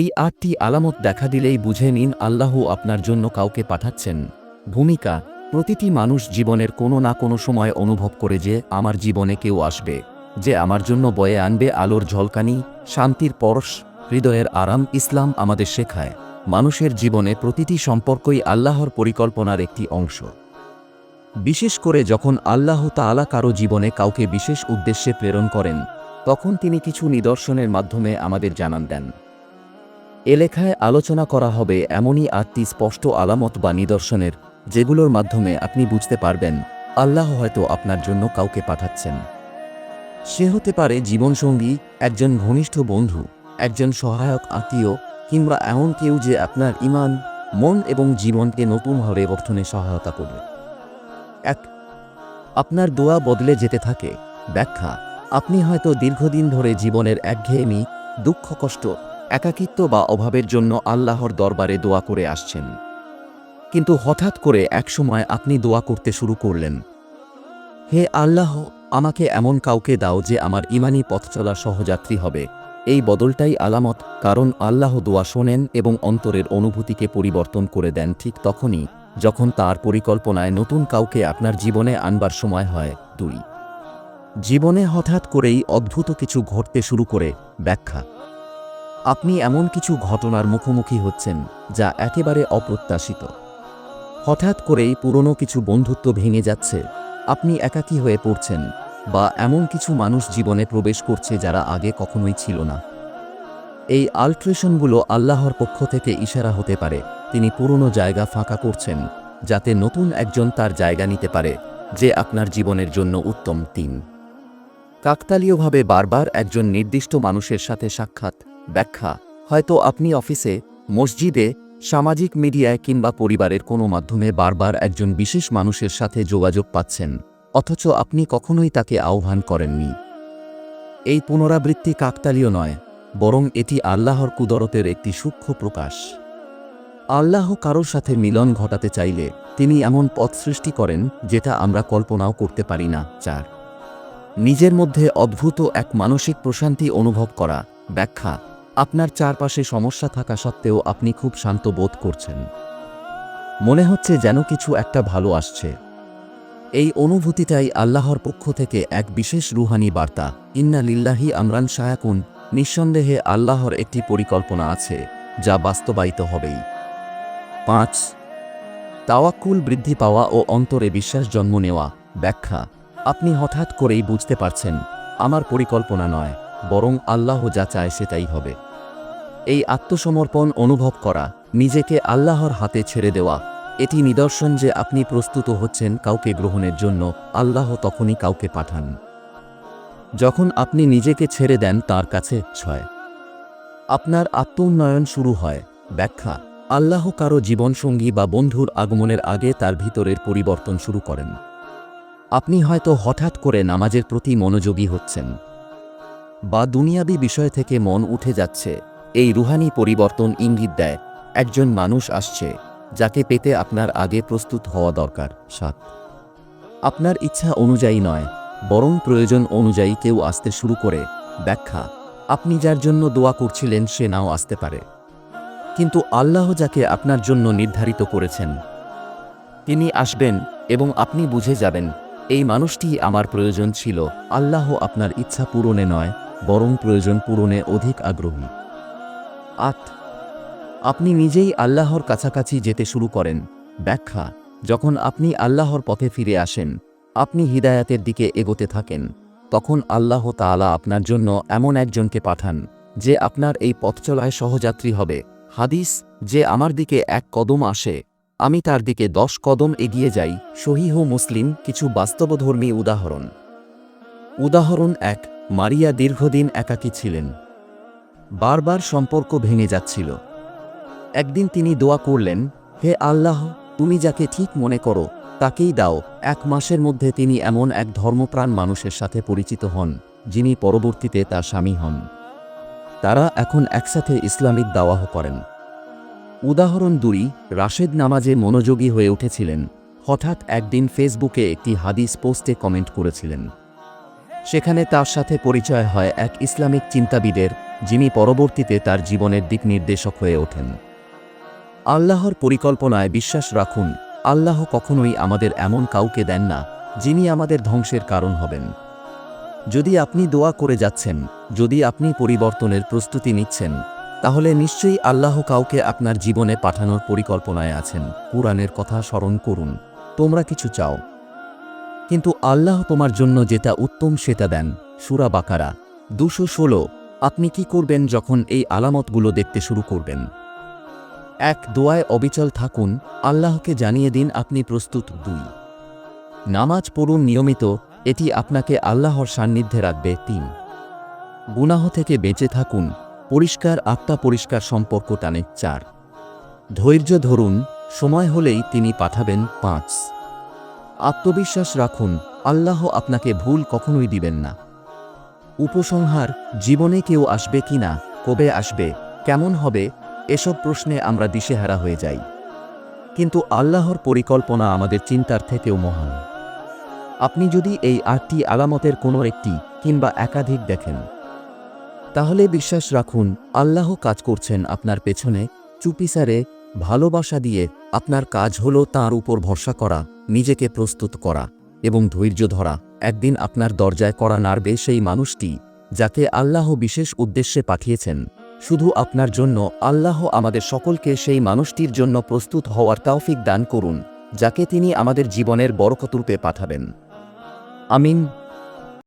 এই আটটি আলামত দেখা দিলেই বুঝে নিন আল্লাহ আপনার জন্য কাউকে পাঠাচ্ছেন। ভূমিকা, প্রতিটি মানুষ জীবনের কোনো না কোনো সময় অনুভব করে যে, আমার জীবনে কেউ আসবে। যে আমার জন্য বয়ে আনবে আলোর ঝলকানি, শান্তির পরশ, হৃদয়ের আরাম ইসলাম আমাদের শেখায়। মানুষের জীবনে প্রতিটি সম্পর্কই আল্লাহর পরিকল্পনার একটি অংশ। বিশেষ করে যখন আল্লাহ তাআলা কারও জীবনে কাউকে বিশেষ উদ্দেশ্যে প্রেরণ করেন, তখন তিনি কিছু নিদর্শনের মাধ্যমে আমাদের জানান দেন। এ লেখায় আলোচনা করা হবে এমনই আটটি স্পষ্ট আলামত বা নিদর্শনের, যেগুলোর মাধ্যমে আপনি বুঝতে পারবেন, আল্লাহ হয়তো আপনার জন্য কাউকে পাঠাচ্ছেন। সে হতে পারে জীবনসঙ্গী, একজন ঘনিষ্ঠ বন্ধু, একজন সহায়ক আত্মীয়, কিংবা এমন কেউ যে আপনার ইমান, মন এবং জীবনকে নতুনভাবে গঠনে সহায়তা করবে। এক, আপনার দোয়া বদলে যেতে থাকে। ব্যাখ্যা, আপনি হয়তো দীর্ঘদিন ধরে জীবনের একঘেয়েমি, দুঃখ, কষ্ট একাকিত্ব বা অভাবের জন্য আল্লাহর দরবারে দোয়া করে আসছেন। কিন্তু হঠাৎ করে একসময় আপনি দোয়া করতে শুরু করলেন। হে আল্লাহ, আমাকে এমন কাউকে দাও যে আমার ইমানি পথ চলা সহযাত্রী হবে। এই বদলটাই আলামত, কারণ আল্লাহ দোয়া শোনেন এবং অন্তরের অনুভূতিকে পরিবর্তন করে দেন ঠিক তখনই, যখন তার পরিকল্পনায় নতুন কাউকে আপনার জীবনে আনবার সময় হয়। দুই। জীবনে হঠাৎ করেই অদ্ভুত কিছু ঘটতে শুরু করে, ব্যাখ্যা। আপনি এমন কিছু ঘটনার মুখোমুখি হচ্ছেন যা একেবারে অপ্রত্যাশিত। হঠাৎ করেই পুরনো কিছু বন্ধুত্ব ভেঙে যাচ্ছে। আপনি একাকী হয়ে পড়ছেন বা এমন কিছু মানুষ জীবনে প্রবেশ করছে যারা আগে কখনোই ছিল না। এই আল্ট্রেশনগুলো আল্লাহর পক্ষ থেকে ইশারা হতে পারে। তিনি পুরনো জায়গা ফাঁকা করছেন যাতে নতুন একজন তার জায়গা নিতে পারে, যে আপনার জীবনের জন্য উত্তম তিন কাকতালীয়ভাবে বারবার একজন নির্দিষ্ট মানুষের সাথে সাক্ষাৎ ব্যাখ্যা, হয়তো আপনি অফিসে, মসজিদে, সামাজিক মিডিয়ায় কিংবা পরিবারের কোনো মাধ্যমে বারবার একজন বিশেষ মানুষের সাথে যোগাযোগ পাচ্ছেন, অথচ আপনি কখনোই তাকে আহ্বান করেননি। এই পুনরাবৃত্তি কাকতালীয় নয়, বরং এটি আল্লাহর কুদরতের একটি সূক্ষ্ম প্রকাশ। আল্লাহ কারোর সাথে মিলন ঘটাতে চাইলে তিনি এমন পথ সৃষ্টি করেন যেটা আমরা কল্পনাও করতে পারি না, চার। নিজের মধ্যে অদ্ভুত এক মানসিক প্রশান্তি অনুভব করা, ব্যাখ্যা আপনার চারপাশে সমস্যা থাকা সত্ত্বেও আপনি খুব শান্ত বোধ করছেন। মনে হচ্ছে যেন কিছু একটা ভালো আসছে। এই অনুভূতিটাই আল্লাহর পক্ষ থেকে এক বিশেষ রুহানি বার্তা। ইন্না লিল্লাহি আমরান শায়াকুন। নিঃসন্দেহে আল্লাহর একটি পরিকল্পনা আছে, যা বাস্তবায়িত হবেই। পাঁচ, তাওয়াক্কুল বৃদ্ধি পাওয়া ও অন্তরে বিশ্বাস জন্ম নেওয়া। ব্যাখ্যা, আপনি হঠাৎ করেই বুঝতে পারছেন, আমার পরিকল্পনা নয়, বরং আল্লাহ যা চায় সেটাই হবে। এই আত্মসমর্পণ অনুভব করা, নিজেকে আল্লাহর হাতে ছেড়ে দেওয়া। এটি নিদর্শন যে আপনি প্রস্তুত হচ্ছেন কাউকে গ্রহণের জন্য, আল্লাহ তখনই কাউকে পাঠান। যখন আপনি নিজেকে ছেড়ে দেন তার কাছে ছয়। আপনার আত্মোন্নয়ন শুরু হয়, ব্যাখ্যা, আল্লাহ কারও জীবনসঙ্গী বা বন্ধুর আগমনের আগে তার ভিতরের পরিবর্তন শুরু করেন। আপনি হয়তো হঠাৎ করে নামাজের প্রতি মনোযোগী হচ্ছেন। বা দুনিয়াবি বিষয় থেকে মন উঠে যাচ্ছে এই রুহানি পরিবর্তন ইঙ্গিত দেয়, একজন মানুষ আসছে, যাকে পেতে আপনার আগে প্রস্তুত হওয়া দরকার। সাত। আপনার ইচ্ছা অনুযায়ী নয়, বরং প্রয়োজন অনুযায়ী কেউ আসতে শুরু করে। ব্যাখ্যা, আপনি যার জন্য দোয়া করছিলেন সে নাও আসতে পারে। কিন্তু আল্লাহ যাকে আপনার জন্য নির্ধারিত করেছেন, তিনি আসবেন এবং আপনি বুঝে যাবেন, এই মানুষটি আমার প্রয়োজন ছিল, আল্লাহ আপনার ইচ্ছা পূরণে নয়, বরং প্রয়োজন পূরণে অধিক আগ্রহী। আট আপনি নিজেই আল্লাহর কাছাকাছি যেতে শুরু করেন। ব্যাখ্যা, যখন আপনি আল্লাহর পথে ফিরে আসেন, আপনি হিদায়াতের দিকে এগোতে থাকেন, তখন আল্লাহ তাআলা আপনার জন্য এমন একজনকে পাঠান, যে আপনার এই পথ চলায় সহযাত্রী হবে। হাদিস, যে আমার দিকে এক কদম আসে, আমি তার দিকে দশ কদম এগিয়ে যাই। সহিহ মুসলিম কিছু বাস্তবধর্মী উদাহরণ। উদাহরণ এক, মারিয়া দীর্ঘদিন একাকী ছিলেন। বারবার সম্পর্ক ভেঙে যাচ্ছিল। একদিন তিনি দোয়া করলেন, হে আল্লাহ, তুমি যাকে ঠিক মনে করো, তাকেই দাও। এক মাসের মধ্যে তিনি এমন এক ধর্মপ্রাণ মানুষের সাথে পরিচিত হন, যিনি পরবর্তীতে তার স্বামী হন। তারা এখন একসাথে ইসলামিক দাওয়াহ করেন। উদাহরণ দুই, রাশেদ নামাজে মনোযোগী হয়ে উঠেছিলেন। হঠাৎ একদিন ফেসবুকে একটি হাদিস পোস্টে কমেন্ট করেছিলেন। সেখানে তার সাথে পরিচয় হয় এক ইসলামিক চিন্তাবিদের যিনি পরবর্তীতে তার জীবনের দিক নির্দেশক হয়ে ওঠেন। আল্লাহর পরিকল্পনায় বিশ্বাস রাখুন, আল্লাহ কখনোই আমাদের এমন কাউকে দেন না, যিনি আমাদের ধ্বংসের কারণ হবেন। যদি আপনি দোয়া করে যাচ্ছেন, যদি আপনি পরিবর্তনের প্রস্তুতি নিচ্ছেন, তাহলে নিশ্চয়ই আল্লাহ কাউকে আপনার জীবনে পাঠানোর পরিকল্পনায় আছেন। কোরআনের কথা স্মরণ করুন, তোমরা কিছু চাও। কিন্তু আল্লাহ তোমার জন্য যেটা উত্তম সেটা দেন। সুরা বাকারা, দুশো ষোলো। আপনি কি করবেন যখন এই আলামতগুলো দেখতে শুরু করবেন? এক, দোয়ায় অবিচল থাকুন, আল্লাহকে জানিয়ে দিন আপনি প্রস্তুত। দুই, নামাজ পড়ুন নিয়মিত, এটি আপনাকে আল্লাহর সান্নিধ্যে রাখবে। তিন, গুনাহ থেকে বেঁচে থাকুন, পরিষ্কার আত্মা পরিষ্কার সম্পর্ক টানে। চার, ধৈর্য ধরুন, সময় হলেই তিনি পাঠাবেন। পাঁচ, আত্মবিশ্বাস রাখুন, আল্লাহ আপনাকে ভুল কখনোই দিবেন না। উপসংহার, জীবনে কেউ আসবে কি না, কবে আসবে, কেমন হবে, এসব প্রশ্নে আমরা দিশেহারা হয়ে যাই। কিন্তু আল্লাহর পরিকল্পনা আমাদের চিন্তার থেকেও মহান। আপনি যদি এই আটটি আলামতের কোনো একটি কিংবা একাধিক দেখেন, তাহলে বিশ্বাস রাখুন, আল্লাহ কাজ করছেন আপনার পেছনে চুপিসারে ভালোবাসা দিয়ে আপনার কাজ হল তার উপর ভরসা করা, নিজেকে প্রস্তুত করা। এবং ধৈর্য ধরা। একদিন আপনার দরজায় করা নাড়বে সেই মানুষটি, যাকে আল্লাহ বিশেষ উদ্দেশ্যে পাঠিয়েছেন। শুধু আপনার জন্য, আল্লাহ আমাদের সকলকে সেই মানুষটির জন্য প্রস্তুত হওয়ার তাওফিক দান করুন, যাকে তিনি আমাদের জীবনের বরকতরূপে পাঠাবেন। আমিন।